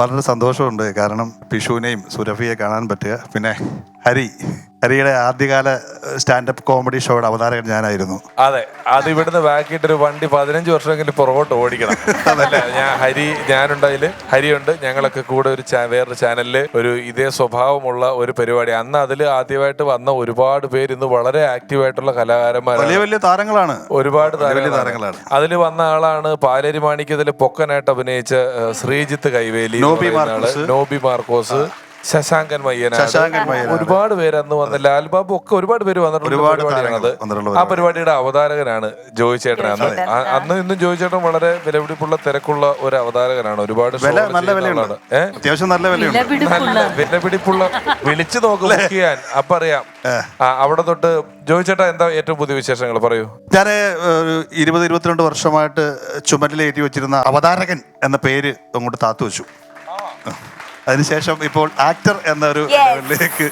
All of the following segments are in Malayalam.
വളരെ സന്തോഷമുണ്ട്. കാരണം പിഷുവിനെയും സുരഭിയെ കാണാൻ പറ്റുക. പിന്നെ ഹരി. ഹരിയുടെ ആദ്യകാല സ്റ്റാൻഡപ്പ് കോമഡി ഷോയുടെ അവതാരകൻ ഞാനായിരുന്നു. അതെ അത് ഇവിടുന്ന് ബാക്കിയിട്ട് ഒരു വണ്ടി പതിനഞ്ച് വർഷമെങ്കിലും പുറകോട്ട് ഓടിക്കണം. അതല്ല ഞാൻ ഹരി ഞാനുണ്ടതിൽ ഹരിയുണ്ട്. ഞങ്ങളൊക്കെ കൂടെ ഒരു വേറൊരു ചാനലിൽ ഒരു ഇതേ സ്വഭാവമുള്ള ഒരു പരിപാടി. അന്ന് അതിൽ ആദ്യമായിട്ട് വന്ന ഒരുപാട് പേര് ഇന്ന് വളരെ ആക്റ്റീവായിട്ടുള്ള കലാകാരന്മാർ വലിയ വലിയ താരങ്ങളാണ്. ഒരുപാട് താരങ്ങളാണ്. അതിൽ വന്ന ആളാണ് പാലേരി മാണിക്യത്തിൽ പൊക്കനായിട്ട് അഭിനയിച്ച ശ്രീജിത്ത് കൈവേലി നോബി. മാർക്കോസ്. ശശാങ്കൻ മയ്യനാട് ശശാങ്കൻ മയ്യനാട്. ഒരുപാട് പേര് അന്ന് വന്ന ലാൽബാബു ഒക്കെ ഒരുപാട് പേര് വന്നിട്ടുണ്ട് ഒരുപാട് പരിപാടിയാണത് ആ പരിപാടിയുടെ അവതാരകനാണ് ജോയി ചേട്ടൻ അന്ന്. അന്ന് ഇന്നും ജോയി ചേട്ടൻ വളരെ വിലപിടിപ്പുള്ള തിരക്കുള്ള ഒരു അവതാരകനാണ്. ഒരുപാട് നല്ല? അത്യാവശ്യം വിലപിടിപ്പുള്ള. വിളിച്ചു നോക്കുകയാൻ അപ്പറിയാം ചെയ്യാൻ. അപ്പൊ അറിയാം. അവിടെ തൊട്ട് ജോയി ചേട്ടാ എന്താ ഏറ്റവും പുതിയ വിശേഷങ്ങൾ? പറയൂ. ഞാൻ ഇരുപത് ഇരുപത്തിരണ്ട് വർഷമായിട്ട് ചുമരിലേറ്റി വെച്ചിരുന്ന അവതാരകൻ എന്ന പേര് അങ്ങോട്ട് താത്തു വെച്ചു. അതിനുശേഷം ഇപ്പോൾ ആക്ടർ എന്നൊരു ലെവലിലേക്ക്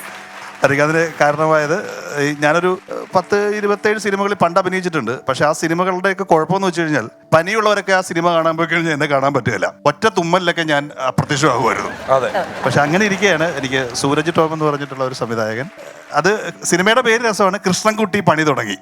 അതിന് കാരണമായത് ഞാനൊരു പത്ത് ഇരുപത്തേഴ് സിനിമകളിൽ പണ്ട് അഭിനയിച്ചിട്ടുണ്ട്. പക്ഷെ ആ സിനിമകളുടെയൊക്കെ കുഴപ്പമെന്ന് വെച്ച് കഴിഞ്ഞാൽ പനിയുള്ളവരൊക്കെ ആ സിനിമ കാണാൻ പോയി കഴിഞ്ഞാൽ എന്നെ കാണാൻ പറ്റുകയില്ല. ഒറ്റ തുമ്മലിലൊക്കെ ഞാൻ അപ്രത്യക്ഷമാകുമായിരുന്നു. അതെ. പക്ഷെ അങ്ങനെ ഇരിക്കുകയാണ്. എനിക്ക് സൂരജ് ടോം എന്ന് പറഞ്ഞിട്ടുള്ള ഒരു സംവിധായകൻ. അത് സിനിമയുടെ പേര് രസമാണ്. കൃഷ്ണൻകുട്ടി പണി തുടങ്ങി.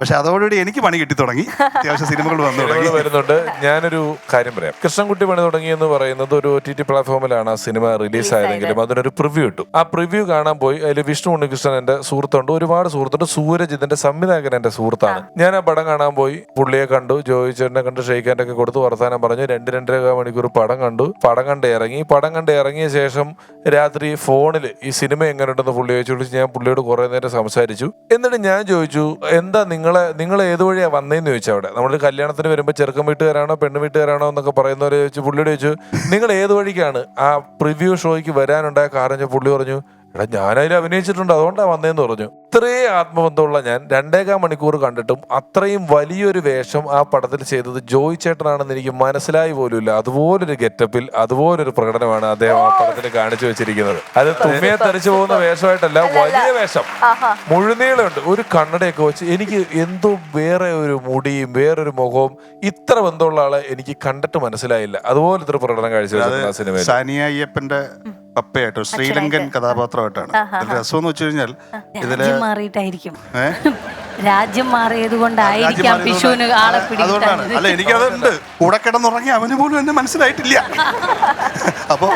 പക്ഷെ അതോടുകൂടി എനിക്ക് പണി കിട്ടി തുടങ്ങി. അത്യാവശ്യം സിനിമകൾ വന്നു തുടങ്ങി. വരുന്നുണ്ട്. ഞാനൊരു കാര്യം പറയാം. കൃഷ്ണൻകുട്ടി പണി തുടങ്ങി എന്ന് പറയുന്നത് ഒരു ഒ ടി ടി പ്ലാറ്റ്ഫോമിലാണ് ആ സിനിമ റിലീസ് ആയതെങ്കിലും അതിനൊരു പ്രിവ്യൂ ഇട്ടു. ആ പ്രിവ്യൂ കാണാൻ പോയി. അതിൽ വിഷ്ണു ഉണ്ണികൃഷ്ണൻ എന്റെ സുഹൃത്തുണ്ട്. ഒരുപാട് സുഹൃത്തുണ്ട്. സൂരജ് ഇതിന്റെ സംവിധായകൻ എന്റെ സുഹൃത്താണ്. ഞാൻ ആ പടം കാണാൻ പോയി. പുള്ളിയെ കണ്ടു ജോയി ചേട്ടനെ കണ്ട് ഷെയ്ക്കാന്റെ ഒക്കെ കൊടുത്ത് വർത്താനം പറഞ്ഞു. രണ്ട് രണ്ടര മണിക്കൂർ പടം കണ്ടു. പടം കണ്ട് ഇറങ്ങി. പടം കണ്ട് ഇറങ്ങിയ ശേഷം രാത്രി ഫോണിൽ ഈ സിനിമ എങ്ങനെയുണ്ടെന്ന് പുള്ളി ചോദിച്ചു. ഞാൻ പുള്ളിയോട് കുറെ നേരം സംസാരിച്ചു. എന്നിട്ട് ഞാൻ ചോദിച്ചു എന്താ നിങ്ങളെ നിങ്ങൾ ഏത് വഴിയാ വന്നേന്ന്? ചോദിച്ചു അവിടെ. നമ്മൾ കല്യാണത്തിന് വരുമ്പോൾ ചെറുക്കൻ വീട്ടുകാരാണോ പെണ്ണ് വീട്ടുകാരാണോ എന്നൊക്കെ പറയുന്നവരെ ചോദിച്ചു. പുള്ളിയോട് ചോദിച്ചു നിങ്ങൾ ഏത് വഴിക്കാണ്? ആ പ്രിവ്യൂ ഷോയ്ക്ക് വരാനുണ്ടായ കാരണം പുള്ളി പറഞ്ഞു എടാ ഞാനതിൽ അഭിനയിച്ചിട്ടുണ്ട്. അതുകൊണ്ടാണ് വന്നേന്ന് പറഞ്ഞു. ഇത്രേ ആത്മബന്ധമുള്ള ഞാൻ രണ്ടേകാൽ മണിക്കൂർ കണ്ടിട്ടും അത്രയും വലിയൊരു വേഷം ആ പടത്തിൽ ചെയ്തത് ജോയ് ചേട്ടനാണെന്ന് എനിക്ക് മനസ്സിലായി പോലുമില്ല. അതുപോലൊരു ഗെറ്റപ്പിൽ അതുപോലൊരു പ്രകടനമാണ് അദ്ദേഹം ആ പടത്തിൽ കാണിച്ചു വെച്ചിരിക്കുന്നത്. അത് തുമ്മിയെ തെറിച്ചു പോകുന്ന വേഷമായിട്ടല്ല വലിയ വേഷം. മുഴുനീളമുണ്ട്. ഒരു കണ്ണടയൊക്കെ വെച്ച് എനിക്ക് എന്തോ വേറെ ഒരു മുടിയും ഒരു മുഖവും ഇത്ര ബന്ധമുള്ള ആളെ എനിക്ക് കണ്ടിട്ട് മനസ്സിലായില്ല. അതുപോലത്തെ ഒരു പ്രകടനം കാഴ്ച ആ സിനിമയിൽ. സാനിയ അയ്യപ്പന്റെ പപ്പയായിട്ട് ശ്രീലങ്കൻ കഥാപാത്രമായിട്ടാണ്. രസം എന്ന് വെച്ച് കഴിഞ്ഞാൽ ഇതിൽ മാറിയിട്ടായിരിക്കും? രാജ്യം മാറിയത് കൊണ്ടായിരിക്കാം വിഷുവിന് ആളെ അതുകൊണ്ടാണ്. അല്ല എനിക്കതുണ്ട്. കൂടെ കിടന്നുറങ്ങി അവന് പോലും എന്നെ മനസ്സിലായിട്ടില്ല. അപ്പോ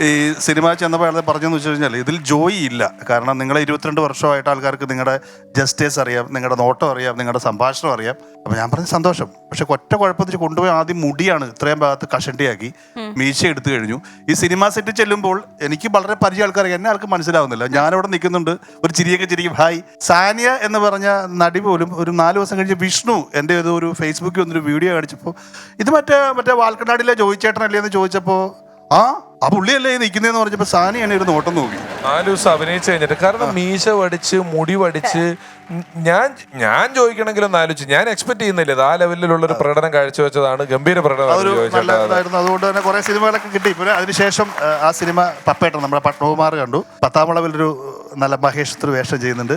ഈ സിനിമ ചെന്നപ്പോൾ അയാൾ പറഞ്ഞെന്ന് വെച്ച് കഴിഞ്ഞാൽ ഇതിൽ ജോയി ഇല്ല. കാരണം നിങ്ങളെ ഇരുപത്തിരണ്ട് വർഷമായിട്ട് ആൾക്കാർക്ക് നിങ്ങളുടെ ജസ്റ്റേഴ്സ് അറിയാം നിങ്ങളുടെ നോട്ടം അറിയാം നിങ്ങളുടെ സംഭാഷണം അറിയാം. അപ്പൊ ഞാൻ പറഞ്ഞ സന്തോഷം. പക്ഷെ ഒറ്റ കുഴപ്പത്തിൽ കൊണ്ടുപോയി ആദ്യം മുടിയാണ് ഇത്രയും ഭാഗത്ത് കഷണ്ടിയാക്കി മീശ എടുത്തു കഴിഞ്ഞു. ഈ സിനിമ സെറ്റ് ചെല്ലുമ്പോൾ എനിക്ക് വളരെ പരിചയ ആൾക്കാർ എന്നെ ആൾക്ക് മനസ്സിലാവുന്നില്ല. ഞാനവിടെ നിൽക്കുന്നുണ്ട് ഒരു ചിരിയൊക്കെ ചിരിക്കും. ഹായ്. സാനിയ എന്ന് പറഞ്ഞ നടി പോലും ഒരു നാല് ദിവസം കഴിഞ്ഞ് വിഷ്ണു എന്റെ ഏതോ ഒരു ഫേസ്ബുക്കിൽ വന്നൊരു വീഡിയോ കാണിച്ചപ്പോൾ ഇത് മറ്റേ മറ്റേ വാൽക്കണ്ണാടിയിലെ ജോയിച്ചേട്ടനല്ലേ എന്ന് ചോദിച്ചപ്പോൾ ആ ആ പുള്ളിയല്ലേ നിൽക്കുന്നതെന്ന് പറഞ്ഞപ്പോൾ സാനിയാണ് ഒരു നോട്ടം നോക്കി. നാല് ദിവസം അഭിനയിച്ചു കഴിഞ്ഞിട്ട് കാരണം മീശ വടിച്ച് മുടി വടിച്ച് ഞാൻ ഞാൻ ചോദിക്കണമെങ്കിലും ആലോചിച്ചു. ഞാൻ എക്സ്പെക്ട് ചെയ്യുന്നില്ല. ആ ലെവലിലുള്ള ഒരു പ്രകടനം കാഴ്ചവെച്ചതാണ് ഗംഭീര പ്രകടനം അതുകൊണ്ട് തന്നെ കുറെ സിനിമകളൊക്കെ കിട്ടി. അതിനുശേഷം ആ, സിനിമ പപ്പേട്ടൻ നമ്മുടെ പത്മകുമാർ കണ്ടു. പത്താം ഒരു നല്ല മഹേഷ് ഒരു വേഷം ചെയ്യുന്നുണ്ട്.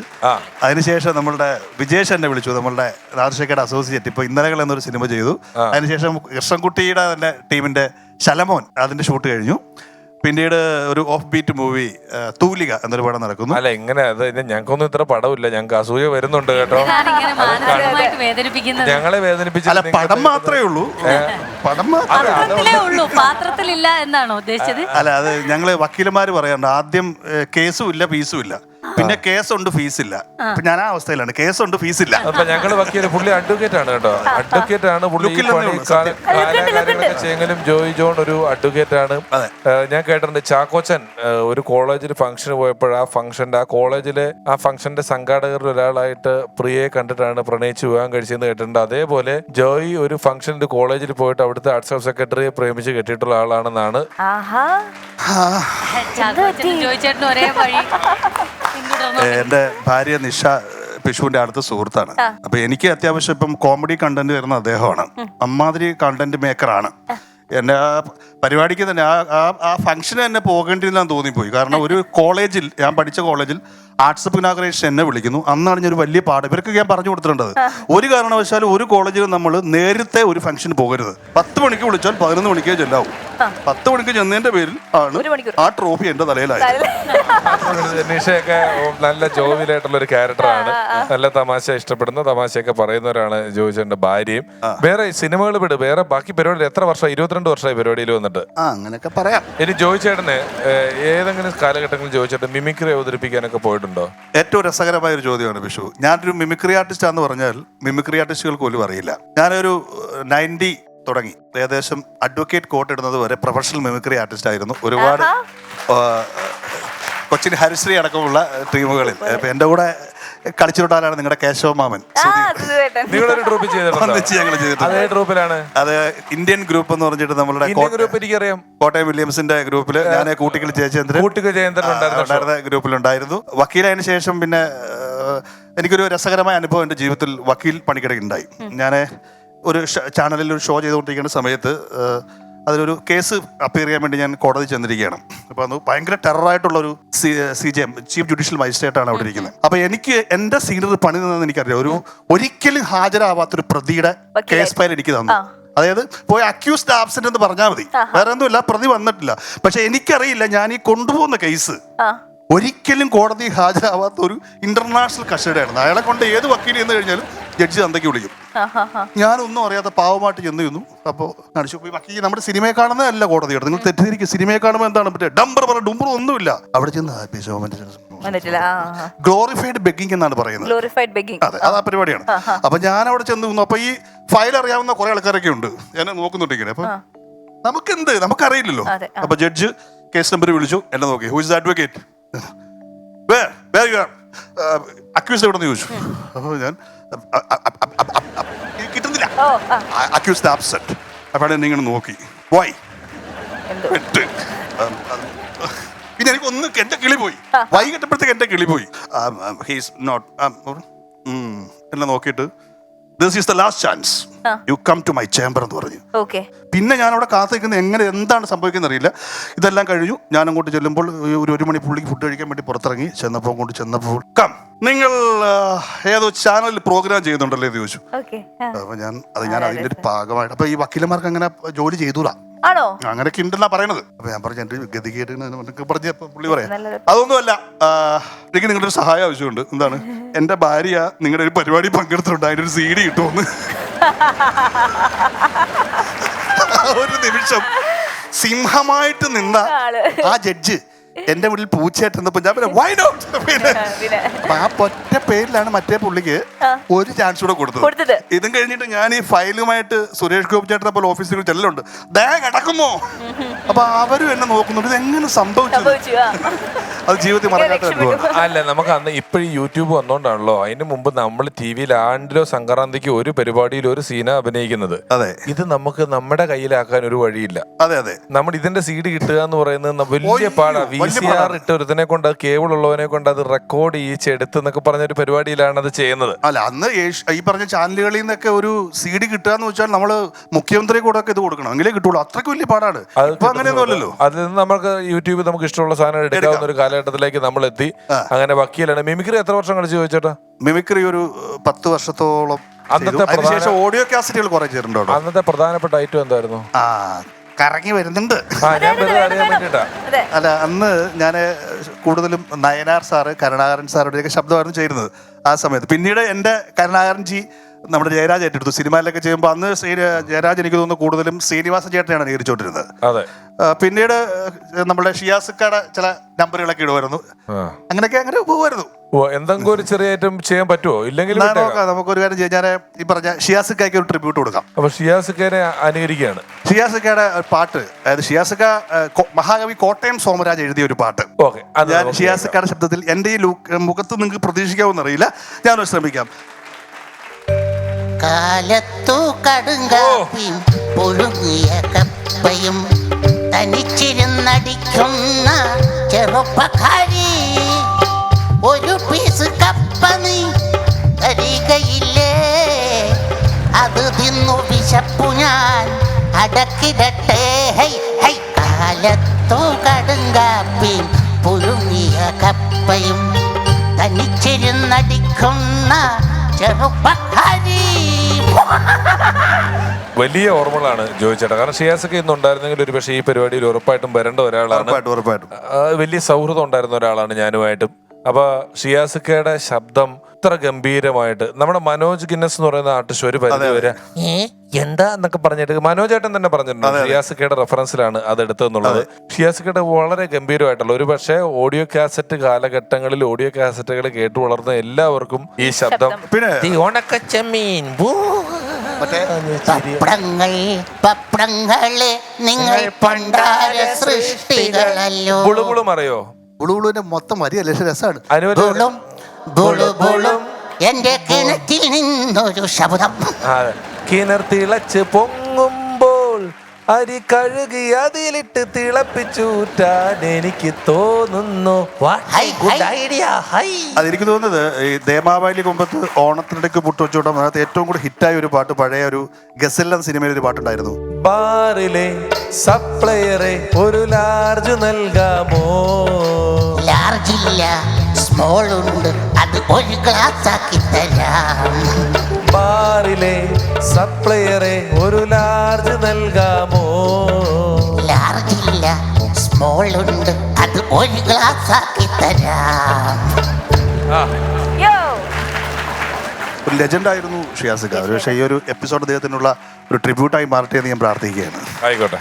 അതിനുശേഷം നമ്മളുടെ വിജേഷ് എന്നെ വിളിച്ചു. നമ്മളുടെ രാജശേഖരയുടെ അസോസിയേറ്റ് ഇപ്പൊ ഇന്നലകൾ എന്നൊരു സിനിമ ചെയ്തു. അതിനുശേഷം കൃഷ്ണൻകുട്ടിയുടെ തന്നെ ടീമിന്റെ ശലമോൻ അതിന്റെ ഷൂട്ട് കഴിഞ്ഞു. പിന്നീട് ഒരു ഓഫ് ബീറ്റ് മൂവി തൂലിക എന്നൊരു പടം നടക്കുന്നു. അല്ല ഇങ്ങനെ അത് ഇത് ഞങ്ങൾക്കൊന്നും ഇത്ര പടമില്ല ഞങ്ങൾക്ക് അസൂയ വരുന്നുണ്ട് കേട്ടോ. ഞങ്ങളെ വേദനിപ്പിച്ച അല്ല പടം മാത്രമേ ഉള്ളൂ. പടം പാത്രത്തിലില്ല എന്നാണോ ഉദ്ദേശിച്ചത്? അല്ല അത് ഞങ്ങൾ വക്കീലന്മാര് പറയാറുണ്ട് ആദ്യം കേസും ഇല്ല പീസും ഇല്ല. പിന്നെ കേസുണ്ട് ഫീസില്ല. ഇപ്പൊ ഞാൻ ആ അവസ്ഥയിലാണ്. കേസുണ്ട് ഫീസില്ല. അപ്പൊ ഞങ്ങൾ വക്കീൽ പുള്ളി അഡ്വക്കേറ്റ് ആണ് കേട്ടോ. അഡ്വക്കേറ്റ് ആണ് പുള്ളി ഈ പണി കാല- കാലാകാര്യങ്ങളൊക്കെ ചെയ്യുമെങ്കിലും ജോയി ജോൺ ഒരു അഡ്വക്കേറ്റ് ആണ്. ഏഹ് ഞാൻ കേട്ടിട്ടുണ്ട് ചാക്കോച്ചൻ ഏഹ് ഒരു കോളേജിൽ ഫംഗ്ഷന് പോയപ്പോൾ ആ ഫംഗ്ഷന്റെ ആ കോളേജിലെ ആ ഫംഗ്ഷന്റെ സംഘാടകരിൽ ഒരാളായിട്ട് പ്രിയയെ കണ്ടിട്ടാണ് പ്രണയിച്ച് വിവാഹം കഴിച്ചതെന്ന് കേട്ടിട്ടുണ്ട്. അതേപോലെ ജോയി ഒരു ഫംഗ്ഷനിൽ കോളേജിൽ പോയിട്ട് അവിടുത്തെ ആർട്സ് ഓഫ് സെക്രട്ടറിയെ പ്രേമിച്ച് കെട്ടിയിട്ടുള്ള ആളാണെന്നാണ്. ആഹാ. ചാക്കോച്ചനും ഒരേ വഴി. എന്റെ ഭാര്യ നിഷ പിഷുവിന്റെ അടുത്ത സുഹൃത്താണ്. അപ്പൊ എനിക്ക് അത്യാവശ്യം ഇപ്പം കോമഡി കണ്ടന്റ് വരുന്ന അദ്ദേഹമാണ്. അമ്മാതിരി കണ്ടന്റ് മേക്കറാണ് എന്നെ ആ പരിപാടിക്ക് തന്നെ ആ ആ ആ ഫംഗ്ഷന് തന്നെ പോകേണ്ടിയെന്നാണ് തോന്നിപ്പോയി. കാരണം ഒരു കോളേജിൽ ഞാൻ പഠിച്ച കോളേജിൽ ആർട്സ് ഇനാഗ്രേഷൻ എന്നെ വിളിക്കുന്നു. അന്നാണ് ഞാൻ ഒരു വലിയ പാഠം. ഇവർക്ക് ഞാൻ പറഞ്ഞു കൊടുത്തിട്ടുണ്ടത്. ഒരു കാരണവശാലും ഒരു കോളേജിൽ നമ്മൾ നേരത്തെ ഒരു ഫംഗ്ഷന് പോകരുത്. പത്ത് മണിക്ക് വിളിച്ചാൽ പതിനൊന്ന് മണിക്കേ ചെല്ലാവും. പത്ത് മണിക്ക് ചെന്നതിന്റെ പേരിൽ ആണ് ആ ട്രോഫി എന്റെ നിഷയൊക്കെ നല്ല ജോവിലായിട്ടുള്ള ഒരു ക്യാരക്ടറാണ് നല്ല തമാശ ഇഷ്ടപ്പെടുന്ന. തമാശയൊക്കെ പറയുന്നവരാണ് ജോയിച്ചേട്ടന്റെ ഭാര്യയും. വേറെ സിനിമകൾ വിട്. വേറെ ബാക്കി പരിപാടി എത്ര വർഷം? ഇരുപത്തിരണ്ട് വർഷമായി പരിപാടിയിൽ വന്നിട്ട്. ആ അങ്ങനെയൊക്കെ പറയാം. ഇനി ജോയിച്ചേട്ടന് ഏതെങ്കിലും കാലഘട്ടങ്ങളിൽ ജോയിച്ചേട്ടൻ മിമിക്രി അവതരിപ്പിക്കാനൊക്കെ പോയിട്ടുണ്ടോ? ഏറ്റവും രസകരമായ ഒരു ചോദ്യമാണ് വിഷു ഞാനൊരു മിമിക്രി ആർട്ടിസ്റ്റ് ആണെന്ന് പറഞ്ഞാൽ മിമിക്രി ആർട്ടിസ്റ്റുകൾക്ക് പോലും അറിയില്ല. ഞാനൊരു നയന്റി തുടങ്ങി. ഏകദേശം അഡ്വക്കേറ്റ് കോർട്ട് ഇടുന്നത് വരെ പ്രൊഫഷണൽ മിമിക്രി ആർട്ടിസ്റ്റ് ആയിരുന്നു. ഒരുപാട് കൊച്ചിന് കൊച്ചിൻ ഹരിശ്രീ അടക്കമുള്ള ടീമുകളിൽ. ഇപ്പൊ എന്റെ കൂടെ കളിച്ചിട്ടാലാണ് നിങ്ങളുടെ കേശവ മാമൻ. നിങ്ങളൊരു ട്രൂപ്പ് ചെയ്തിട്ടുണ്ടോ? ഒന്നിച്ച് ഞങ്ങൾ ചെയ്തിട്ടുണ്ട്. അതേ ട്രൂപ്പിലാണ്. അത് ഇന്ത്യൻ ഗ്രൂപ്പ് എന്ന് പറഞ്ഞിട്ട് നമ്മളുടെ ഇന്ത്യൻ ഗ്രൂപ്പ് എനിക്കറിയാം. കോട്ടയം വില്യംസിന്റെ ഗ്രൂപ്പിൽ ഞാൻ കൂട്ടിക്കൽ ജയചന്ദ്രൻ. കൂട്ടുക ജയന്തൻ ഉണ്ടായിരുന്ന. ഗ്രൂപ്പിലുണ്ടായിരുന്നു. വക്കീലായതിനു ശേഷം പിന്നെ ഏഹ്, എനിക്കൊരു രസകരമായ അനുഭവം എന്റെ ജീവിതത്തിൽ വക്കീൽ പണിക്കിടയുണ്ടായി. ഞാൻ ഒരു ഷ- ചാനലിൽ ഒരു ഷോ ചെയ്തുകൊണ്ടിരിക്കുന്ന സമയത്ത് ഏഹ്, അതിലൊരു കേസ് അപ്പിയർ ചെയ്യാൻ വേണ്ടി ഞാൻ കോടതി ചെന്നിരിക്കുകയാണ്. അപ്പോൾ അത് ഭയങ്കര ടെററായിട്ടുള്ള ഒരു C J M chief judicial magistrate ആണ് അവിടെ ഇരിക്കുന്നത്. അപ്പോൾ എനിക്ക് എന്റെ സീനിയർ പണി തന്നെ എനിക്കറിയാം. ഒരു ഒരിക്കലും ഹാജരാവാത്തൊരു പ്രതിയുടെ കേസ് ഫയൽ എനിക്ക് തന്നു. അതായത് പോയി അക്യൂസ്ഡ് ആബ്സെന്റ് എന്ന് പറഞ്ഞാൽ മതി. വേറെ ഒന്നുമില്ല പ്രതി വന്നിട്ടില്ല. പക്ഷെ എനിക്കറിയില്ല ഞാൻ ഈ കൊണ്ടുപോകുന്ന കേസ് ഒരിക്കലും കോടതി ഹാജരാവാത്ത ഒരു ഇന്റർനാഷണൽ കസ്റ്റഡിയായിരുന്നു. അയാളെ കൊണ്ട് ഏത് വക്കീൽ എന്ന് കഴിഞ്ഞാലും ജഡ്ജി തന്തയ്ക്ക് വിളിക്കും. ഞാനൊന്നും അറിയാത്ത പാവമായിട്ട് ചെന്ന് ചെന്നു അപ്പോൾ കാണിച്ചു പോയി. വക്കീൽ നമ്മുടെ സിനിമയെ കാണുന്നതല്ല കോടതിയുടെ. നിങ്ങൾ തെറ്റിദ്ധരിക്കും. സിനിമയെ കാണുമ്പോൾ എന്താണ്? പറ്റുക ഡംബർ പറ ഡുംബർ ഒന്നുമില്ല. അവിടെ ചെന്ന് ഗ്ലോറിഫൈഡ് ബെഗിങ് എന്നാണ് പറയുന്നത്. ഗ്ലോറിഫൈഡ് ബെഗിങ് അതെ അത് ആ പരിപാടിയാണ് അപ്പൊ ഞാൻ അവിടെ ചെന്ന് നിന്നു. അപ്പൊ ഈ ഫയൽ അറിയാവുന്ന കുറെ ആൾക്കാരൊക്കെ ഉണ്ട്. എന്നെ നോക്കുന്നുണ്ട് ഇങ്ങനെ അപ്പൊ നമുക്കെന്ത്? നമുക്കറിയില്ലല്ലോ. അപ്പൊ ജഡ്ജ് കേസ് നമ്പർ വിളിച്ചു. എന്നെ നോക്കി. ഹു ഇസ് അഡ്വക്കേറ്റ് അക്യൂസ്ഡ് എവിടെ നിന്ന് ചോദിച്ചു? അപ്പോൾ ഞാൻ കിട്ടുന്നില്ല. അക്യൂസ് ആ. അപ്പോഴെ ആബ്സെന്റ് അപ്പോൾ എന്നിങ്ങനെ നോക്കി. വൈ എട്ട് പിന്നെ എനിക്ക് ഒന്ന് എന്റെ കിളി പോയി. വൈകിട്ടപ്പോഴത്തേക്ക് എന്റെ കിളി പോയി. ഹീസ് നോട്ട് എന്നെ നോക്കിയിട്ട് this is the last chance ആ. You come to my chamber എന്ന് പറഞ്ഞു. ഓക്കെ പിന്നെ ഞാൻ അവിടെ കാത്തിരിക്കുന്നത് എങ്ങനെ എന്താണ് സംഭവിക്കുന്നത് അറിയില്ല. ഇതെല്ലാം കഴിഞ്ഞു. ഞാൻ അങ്ങോട്ട് ചെല്ലുമ്പോൾ ഒരു ഒരു മണി പുള്ളിക്ക് ഫുഡ് കഴിക്കാൻ വേണ്ടി പുറത്തിറങ്ങി. ചെന്നപ്പോൾ അങ്ങോട്ട് ചെന്നപ്പോൾ കം നിങ്ങൾ ഏതോ ചാനലിൽ പ്രോഗ്രാം ചെയ്യുന്നുണ്ടല്ലേ എന്ന് ചോദിച്ചു. അപ്പൊ ഞാൻ അത് ഞാൻ അതിന്റെ ഒരു ഭാഗമായിട്ട്. അപ്പൊ ഈ വക്കീലന്മാർക്ക് അങ്ങനെ ജോലി ചെയ്തൂടാ ആണോ? അങ്ങനെയൊക്കെ ഉണ്ടെന്നാ പറയണത്. അപ്പൊ ഞാൻ പറഞ്ഞു എന്റെ ഗതി എന്നൊക്കെ പറഞ്ഞ പുള്ളി പറയാം. അതൊന്നുമല്ല എനിക്ക് നിങ്ങളുടെ ഒരു സഹായം ആവശ്യമുണ്ട്. എന്താണ്? എന്റെ ഭാര്യ നിങ്ങളുടെ ഒരു പരിപാടി പങ്കെടുത്തിട്ടുണ്ട്. അതിന്റെ ഒരു സി ഡി കിട്ടുമെന്ന്. ഒരു നിമിഷം. സിംഹമായിട്ട് നിന്ന ആ ജഡ്ജ് എന്റെ വീട്ടിൽ പൂച്ചയായിട്ട് നിന്നപ്പോ ഞാൻ പിന്നെ വൈ നോട്ട് പിന്നെ. അപ്പൊ ആ ഒറ്റ പേരിലാണ് മറ്റേ പുള്ളിക്ക് ഒരു ചാൻസ് കൂടെ കൊടുത്തത്. ഇതും കഴിഞ്ഞിട്ട് ഞാൻ ഈ ഫയലുമായിട്ട് സുരേഷ് ഗോപി ചേട്ടനെ പോലെ ഓഫീസിൽ ചെല്ലുണ്ട് ദേ കിടക്കുമോ? അപ്പൊ അവരും എന്നെ നോക്കുന്നുണ്ട്. ഇത് എങ്ങനെ സംഭവിച്ചു? ആ. അത് ജീവിതത്തിൽ മറക്കാത്ത അല്ല നമുക്ക് അന്ന് ഇപ്പോഴും യൂട്യൂബ് വന്നോണ്ടാണല്ലോ. അതിന് മുമ്പ് നമ്മൾ ടി വിയിൽ ആണ്ടിലോ സംക്രാന്തിക്ക് ഒരു പരിപാടിയിൽ ഒരു സീന അഭിനയിക്കുന്നത്. അതെ. ഇത് നമുക്ക് നമ്മുടെ കയ്യിലാക്കാൻ ഒരു വഴിയില്ല. അതെ അതെ. നമ്മൾ ഇതിന്റെ സീഡ് കിട്ടുക എന്ന് പറയുന്നത് വലിയ പാടാണ് പാടാ. ഇട്ട് ഒരുത്തനെ കൊണ്ട് കേബിൾ ഉള്ളവനെ കൊണ്ട് അത് റെക്കോർഡ് ചെയ്യിച്ചെടുത്ത് എന്നൊക്കെ പറഞ്ഞ ഒരു പരിപാടിയിലാണ് അത് ചെയ്യുന്നത്. അല്ല അന്ന് ഏഷ്- ഈ പറഞ്ഞ ചാനലുകളിൽ നിന്നൊക്കെ ഒരു സി ഡി കിട്ടുക എന്ന് വെച്ചാൽ നമ്മൾ മുഖ്യമന്ത്രി കൂടെ ഒക്കെ ഇത് കൊടുക്കണം. എങ്കിലേ കിട്ടുള്ളൂ. അത്രയ്ക്ക് വലിയ പാടാണ്. അത് ഇപ്പൊ അങ്ങനെയൊന്നും അല്ലല്ലോ. അതിൽ നിന്ന് നമുക്ക് യൂട്യൂബിൽ നമുക്ക് ഇഷ്ടമുള്ള സാധനം എടുക്കാവുന്ന ഒരു കാലഘട്ടത്തിലേക്ക് നമ്മൾ എത്തി അങ്ങനെ വക്കീലാണ്. മിമിക്രി എത്ര വർഷം കളിച്ച് ചോദിച്ചേട്ടാ? മിമിക്രി ഒരു ഏഹ്, പത്ത് വർഷത്തോളം അന്നത്തെ അതിനുശേഷം ഓഡിയോ കാസറ്റുകൾ കുറെ ചെയ്തിട്ടുണ്ട്. അന്നത്തെ പ്രധാനപ്പെട്ട ഐറ്റം എന്തായിരുന്നു? ആ കറങ്ങി വരുന്നുണ്ട്. അല്ല അന്ന് ഞാൻ കൂടുതലും നയനാർ സാറ് കരുണാകരൻ സാറുടെയൊക്കെ ശബ്ദമായിരുന്നു ചേരുന്നത് ആ സമയത്ത്. പിന്നീട് എന്റെ കരുണാകരൻ ജി നമ്മുടെ ജയരാജ് ഏറ്റെടുത്തു. സിനിമയിലൊക്കെ ചെയ്യുമ്പോൾ അന്ന് ജയരാജ് എനിക്ക് തോന്നുന്നു കൂടുതലും ശ്രീനിവാസ ചേട്ടനെയാണ് അനുകരിച്ചുകൊണ്ടിരുന്നത് അതെ. പിന്നീട് നമ്മുടെ ഷിയാസുക്കാടെ ചില നമ്പറുകളൊക്കെ ഇടുമായിരുന്നു. അങ്ങനെയൊക്കെ അങ്ങനെ പോകുമായിരുന്നു എന്തെങ്കിലും ഒരു ചെറിയ ഐറ്റം ചെയ്യാൻ പറ്റുമോ ഇല്ലെങ്കിൽ നമുക്ക് ഒരു നോക്കാം നമുക്കൊരു കാര്യം ഞാൻ ഈ പറഞ്ഞ ഷിയാസുക്കായ്ക്ക് ഒരു ട്രിബ്യൂട്ട് കൊടുക്കാം. അപ്പൊ ഷിയാസുക്കാരെ അനുകരിക്കുകയാണ്. ഷിയാസുക്കയുടെ പാട്ട്. അതായത് ഷിയാസുക്ക മഹാകവി കോട്ടയം സോമരാജ് എഴുതിയ ഒരു പാട്ട്. ഞാൻ നമുക്ക് ശബ്ദത്തിൽ എന്റെ ഈ മുഖത്ത് നിങ്ങൾക്ക് പ്രതീക്ഷിക്കാവുന്നറിയില്ല ഞാനൊന്ന് ശ്രമിക്കാം. കാലത്തു കടുങ്കാപ്പിയും പുഴുങ്ങിയ കപ്പയും തനിച്ചിരുന്നടിക്കുന്ന ചെറുപ്പക്കാരി. ഒരു പീസ് കപ്പ നീ തരികയില്ലേ? അത് തിന്നു വിശപ്പു ഞാൻ. അടക്കിടട്ടെ. ഹൈ ഹൈ. കാലത്തു കടുങ്കാപ്പിയും പുഴുങ്ങിയ കപ്പയും തനിച്ചിരുന്നടിക്കുന്ന ചെറുപ്പക്കാരി. വലിയ ഓർമ്മകളാണ് ജോയിച്ചേട്ടാ. കാരണം ഷിയാസൊക്കെ ഇന്ന് ഉണ്ടായിരുന്നെങ്കിൽ ഒരു പക്ഷേ ഈ പരിപാടിയിൽ ഉറപ്പായിട്ടും വരേണ്ട ഒരാളാണ്. ഉറപ്പായിട്ടും ഉറപ്പായിട്ടും. ആ, വലിയ സൗഹൃദം ഉണ്ടായിരുന്ന ഒരാളാണ് ഞാനുമായിട്ടും. അപ്പൊ ഷിയാസിക്കയുടെ ശബ്ദം ഇത്ര ഗംഭീരമായിട്ട് നമ്മുടെ മനോജ് ഗിന്നസ് എന്ന് പറയുന്ന ആർട്ടിസ്റ്റ് ഒരു പരിധി വരെ എന്താ എന്നൊക്കെ പറഞ്ഞിട്ട് മനോജേട്ടൻ തന്നെ പറഞ്ഞിട്ടുണ്ട്. ഷിയാസിക്കയുടെ റെഫറൻസിലാണ് അത്. എടുത്തതെന്നുള്ളത് ഷിയാസിക്കയുടെ വളരെ ഗംഭീരമായിട്ടുള്ള ഒരു പക്ഷേ ഓഡിയോ കാസറ്റ് കാലഘട്ടങ്ങളിൽ ഓഡിയോ കാസറ്റുകൾ കേട്ടു വളർന്ന എല്ലാവർക്കും ഈ ശബ്ദം. പിന്നെ. പപ്പടങ്ങൾ പപ്പടങ്ങളെ നിങ്ങൾ പണ്ടാര സൃഷ്ടികളല്ലോ. ബുളുബുളും അറിയോ? ഉളുവിന്റെ മൊത്തം അരിയല്ലേ രസമാണ്. അനുവദിച്ചു ബുളും എന്റെ കിണറ്റിൽ നിന്നൊരു ശബ്ദം. അതെ. കിണർ തിളച്ച് പൊങ്ങുമ്പോൾ അരി കഴുകി അതിലിട്ട് തിളപ്പിച്ചൂറ്റാൻ എനിക്ക് തോന്നുന്നു. ഹൈ, ഹൈ. ഹൈ. അതെനിക്ക് തോന്നുന്നത് ഈ ദേമാവാലി കുമ്പത്ത് ഓണത്തിനിടയ്ക്ക് പുട്ടുവച്ചോട്ടം അതിനകത്ത് ഏറ്റവും കൂടുതൽ ഹിറ്റായ ഒരു പാട്ട് പഴയ ഒരു ഗസല്ലം സിനിമയിൽ ഒരു പാട്ടുണ്ടായിരുന്നു. ബാറിലെ സപ്ലയറെ ഒരു ലാർജ് നൽകാമോ? ലാർജില്ല സ്മോൾ ഉണ്ട് അത് ഒരു ഗ്ലാസ് ആക്കി തരാം. ബാറിലെ സപ്ലയറെ ഒരു ലാർജ് നൽകാമോ? ലാർജില്ല സ്മോൾ ഉണ്ട് അത് ഒരു ഗ്ലാസ് ആക്കി തരാം യോ. ഒരു ലെജൻഡ് ആയിരുന്നു ഷിയാസിക്ക ഒരു പക്ഷേ ഈ ഒരു എപ്പിസോഡ് അദ്ദേഹത്തിനുള്ള ഒരു ട്രിബ്യൂട്ടായി മാറട്ടെ എന്ന് ഞാൻ പ്രാർത്ഥിക്കുകയാണ്. ആയിക്കോട്ടെ.